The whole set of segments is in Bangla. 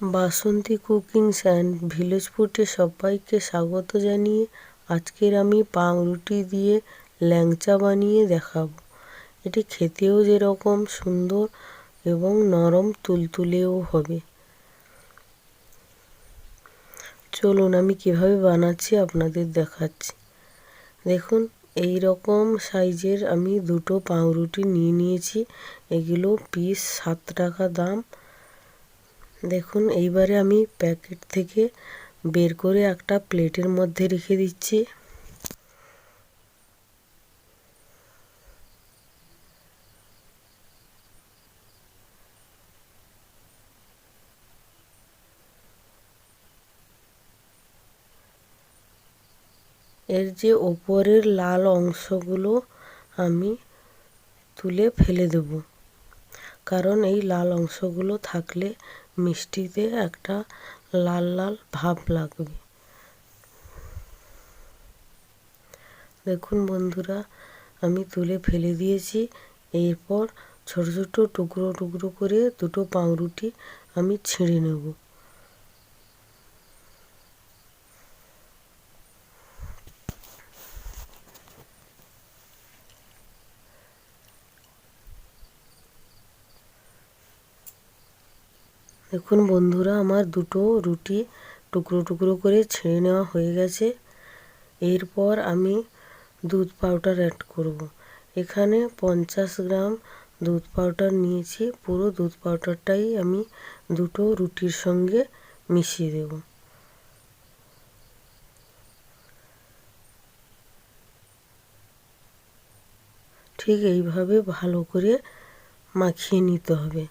বাসন্তী কুকিংস অ্যান্ড ভিলেজ ফুডে সবাইকে স্বাগত জানিয়ে আজকের আমি পাউরুটি দিয়ে ল্যাংচা বানিয়ে দেখাবো। এটি খেতেও যেরকম সুন্দর এবং নরম তুলতুলেও হবে। চলুন আমি কীভাবে বানাচ্ছি আপনাদের দেখাচ্ছি। দেখুন এই রকম সাইজের আমি দুটো পাউরুটি নিয়ে নিয়েছি। এগুলো পিস সাত টাকা দাম। দেখুন, এইবারে আমি প্যাকেট থেকে বের করে একটা প্লেটের মধ্যে রেখে দিচ্ছি। এর যে ওপরের লাল অংশগুলো আমি তুলে ফেলে দেব। কারণ এই লাল অংশগুলো থাকলে মিষ্টিতে একটা লাল লাল ভাব লাগবে। দেখুন বন্ধুরা, আমি তুলে ফেলে দিয়েছি। এরপর ছোটো ছোটো টুকরো টুকরো করে দুটো পাউরুটি আমি ছিঁড়ে নেব। দেখুন বন্ধুরা, আমার দুটো রুটি টুকরো টুকরো করে ছেড়ে নেওয়া হয়ে গেছে। এরপর আমি দুধ পাউডার অ্যাড করব। এখানে পঞ্চাশ গ্রাম দুধ পাউডার নিয়েছি। পুরো দুধ পাউডারটাই আমি দুটো রুটির সঙ্গে মিশিয়ে দেব। ঠিক এইভাবে ভালো করে মাখিয়ে নিতে হবে।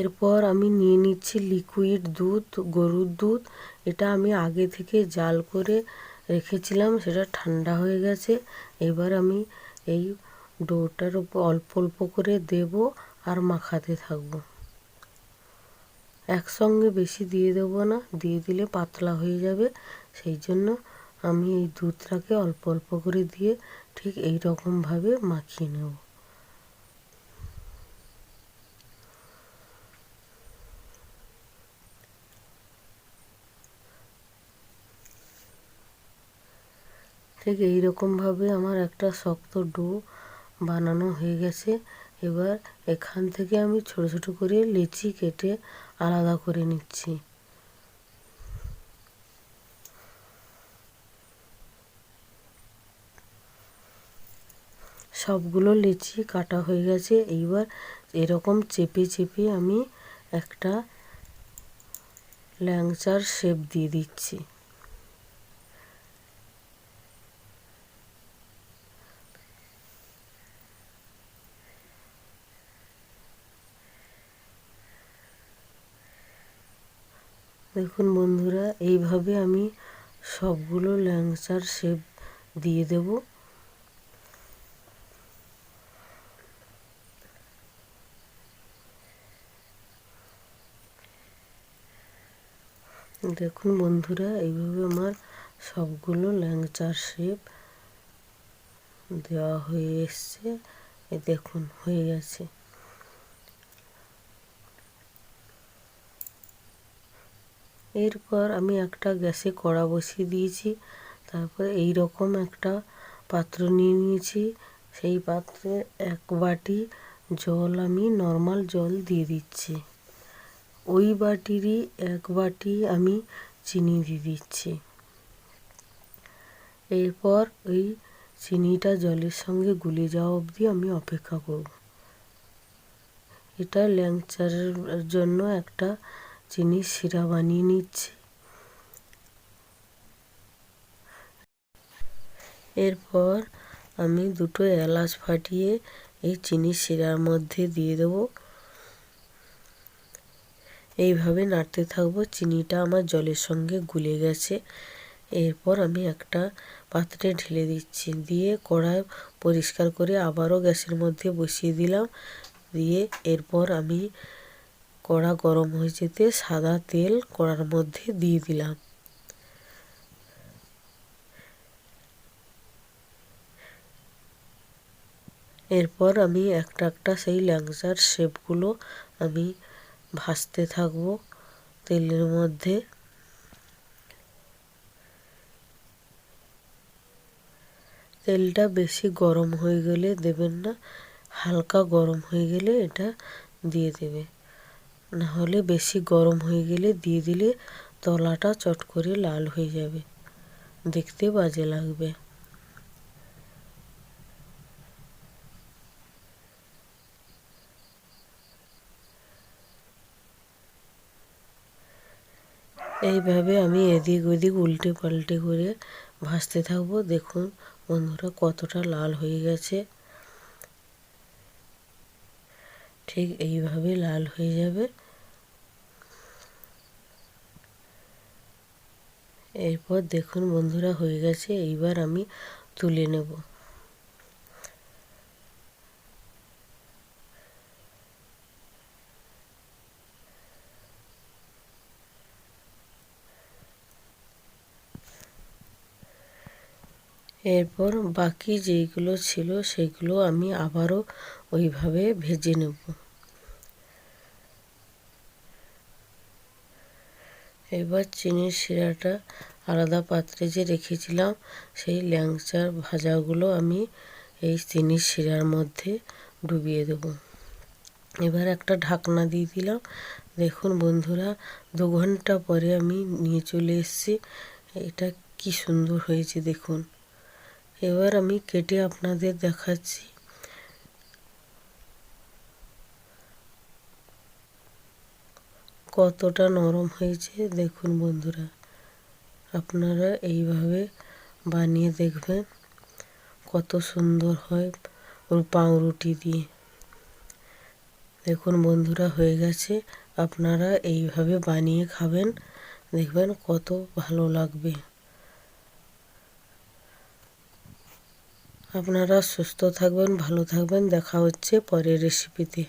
এরপর আমি নিয়ে নিচ্ছি লিকুইড দুধ, গরুর দুধ। এটা আমি আগে থেকে জাল করে রেখেছিলাম, সেটা ঠান্ডা হয়ে গেছে। এবার আমি এই ডোটার উপর অল্প অল্প করে দেব আর মাখাতে থাকব। একসঙ্গে বেশি দিয়ে দেবো না, দিয়ে দিলে পাতলা হয়ে যাবে। সেই জন্য আমি এই দুধটাকে অল্প অল্প করে দিয়ে ঠিক এই রকমভাবে মাখিয়ে নেব। ঠিক এই রকমভাবে আমার একটা শক্ত ডো বানানো হয়ে গেছে। এবার এখান থেকে আমি ছোট ছোট করে লেচি কেটে আলাদা করে নিচ্ছি। সবগুলো লেচি কাটা হয়ে গেছে। এইবার এরকম চেপে চেপে আমি একটা ল্যাংচার শেপ দিয়ে দিচ্ছি। দেখুন বন্ধুরা, এইভাবে আমি সবগুলো ল্যাংচার শেপ দিয়ে দেব। দেখুন বন্ধুরা, এইভাবে আমার সবগুলো ল্যাংচার শেপ দেওয়া হয়ে এসছে। দেখুন, হয়ে গেছে। এরপর আমি একটা গ্যাসে কড়া বসিয়ে দিয়েছি, তারপর এই রকম একটা পাত্র নিয়ে নিয়েছি। সেই পাত্রে এক বাটি জল আমি নর্মাল জল দিয়ে দিচ্ছি। ওই বাটিরই এক বাটি আমি চিনি দিয়ে দিচ্ছি। এরপর ওই চিনিটা জলের সঙ্গে গুলে যাওয়া অবধি আমি অপেক্ষা করব। এটা ল্যাংচারের জন্য একটা চিনির শিরা বানিয়ে নিচ্ছি। এরপর আমি দুটো এলাচ ফাটিয়ে এই চিনির শিরার মধ্যে দিয়ে দেবো। এইভাবে নাড়তে থাকব, চিনিটা আমার জলের সঙ্গে গুলে গেছে। এরপর আমি একটা পাত্রে ঢেলে দিচ্ছি। দিয়ে কড়াই পরিষ্কার করে আবারও গ্যাসের মধ্যে বসিয়ে দিলাম। দিয়ে এরপর আমি কড়া গরম হয়ে যেতে সাদা তেল কড়ার মধ্যে দিয়ে দিলাম। এরপর আমি একটা একটা সেই ল্যাংচার শেপগুলো আমি ভাজতে থাকব তেলের মধ্যে। তেলটা বেশি গরম হয়ে গেলে দেবেন না, হালকা গরম হয়ে গেলে এটা দিয়ে দেবে। না হলে বেশি গরম হয়ে গেলে দিয়ে দিলে তলাটা চট করে লাল হয়ে যাবে। দেখতে বাজে লাগবে। এইভাবে আমি এদিক ওদিক উল্টে পাল্টে করে ভাসতে থাকব। দেখুন বন্ধুরা কতটা লাল হয়ে গেছে। ঠিক এইভাবে লাল হয়ে যাবে। এরপর দেখুন বন্ধুরা, হয়ে গেছে। এইবার আমি তুলে নেব। এরপর বাকি যেইগুলো ছিল, সেগুলো আমি আবারও ওইভাবে ভেজে নেব। এবার চিনির শিরাটা আলাদা পাত্রে যে রেখেছিলাম, সেই ল্যাংচার ভাজাগুলো আমি এই চিনির শিরার মধ্যে ডুবিয়ে দেব। এবার একটা ঢাকনা দিয়ে দিলাম। দেখুন বন্ধুরা, দু ঘণ্টা পরে আমি নিয়ে চলে এসেছি। এটা কি সুন্দর হয়েছে দেখুন। এবার আমি কেটে আপনাদের দেখাচ্ছি। কতটা নরম হয়েছে দেখুন বন্ধুরা। আপনারা এইভাবে বানিয়ে দেখবেন কত সুন্দর হয় ওর পাউরুটি দিয়ে। দেখুন বন্ধুরা, হয়ে গেছে। আপনারা এইভাবে বানিয়ে খাবেন, দেখবেন কত ভালো লাগবে। আপনারা সুস্থ থাকবেন, ভালো থাকবেন। দেখা হচ্ছে পরের রেসিপিতে